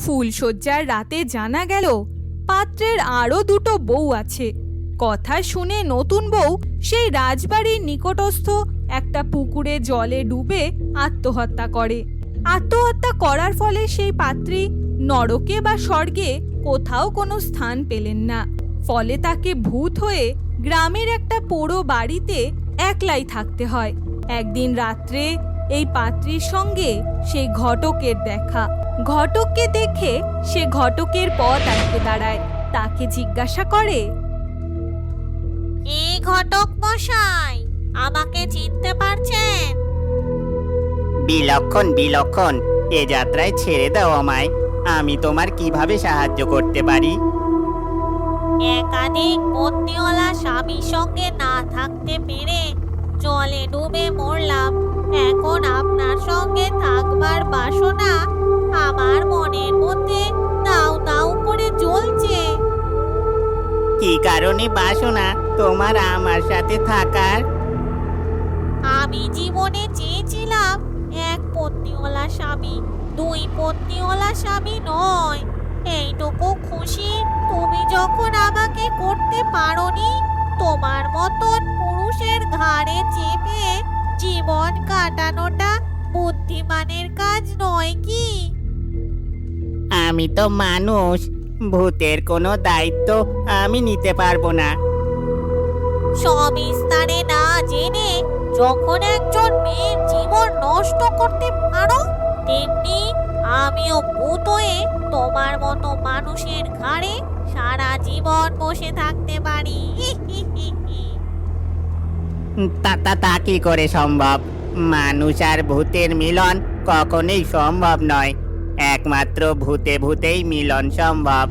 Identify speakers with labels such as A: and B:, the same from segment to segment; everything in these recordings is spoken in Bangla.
A: ফুলশয্যার রাতে জানা গেল, পাত্রের আরও দুটো বউ আছে। কথা শুনে নতুন বউ সেই রাজবাড়ির নিকটস্থ একটা পুকুরে জলে ডুবে আত্মহত্যা করে। আত্মহত্যা করার ফলে সেই পাত্রী নরকে বা স্বর্গে কোথাও কোনো স্থান পেলেন না। ফলে তাকে ভূত হয়ে গ্রামের একটা পোড়ো বাড়িতে একলাই থাকতে হয়। একদিন রাত্রে এই পাত্রীর সঙ্গে সেই ঘটকের দেখা। ঘটককে দেখে সে ঘটকের পথ আটকে দাঁড়ায়। তাকে জিজ্ঞাসা করে
B: এই ঘটক মশাই আমাকে চিনতে পারছেন?
C: বিলক্ষণ বিলক্ষণ এ যাত্রায় ছেড়ে দাও আমায়। আমি তোমার কীভাবে সাহায্য করতে পারি?
B: একাধিক পত্নীওয়ালা স্বামীর সঙ্গে না থাকতে পেরে জলে ডুবে মরলাম। আপনার সঙ্গে থাকবার বাসনা আমার মনের মধ্যে দাউ দাউ করে জ্বলছে।
C: কি কারণে বাসনা তোমার আমার সাথে থাকার?
B: আমি জীবনে চেয়েছিলাম এক পত্নীওয়ালা স্বামী দুই পত্নীওয়ালা স্বামী নয়। এইটুকু খুশি তুমি যখন আমাকে করতে পারোনি তোমার মতন পুরুষের ঘাড়ে চেপে জীবন কাটানোটা বুদ্ধিমানের কাজ নয় কি?
C: আমি তো মানুষ। ভূতের কোনো দায়িত্ব আমি নিতে পারব না।
B: সবিস্তারে না জেনে যখন একজন মেয়ের জীবন নষ্ট করতে পারো তেমনি আমিও ভূত হয়ে তোমার মতো মানুষের ঘাড়ে সারা জীবন বসে থাকতে পারি।
C: তা তা তা কি করে সম্ভব? মানুষ আর ভূতের মিলন কখনোই সম্ভব নয়। একমাত্র ভূতে ভূতেই মিলন সম্ভব।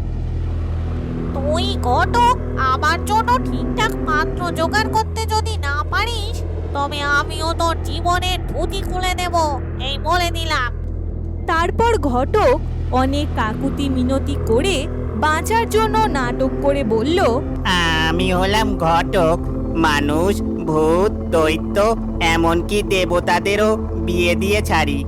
B: তুই ঘটক আমার জন্য ঠিকঠাক পাত্র জোগাড় করতে যদি না পারিস তবে আমিও তোর জীবনের ধুতি খুলে দেব এই বলে দিলাম।
A: তারপর ঘটক অনেক কাকুতি মিনতি করে বাঁচার জন্য নাটক করে বলল
C: আমি হলাম ঘটক মানুষ ভূত দৈত্য এমনকি দেবতাদেরও বিয়ে দিয়ে ছাড়ি।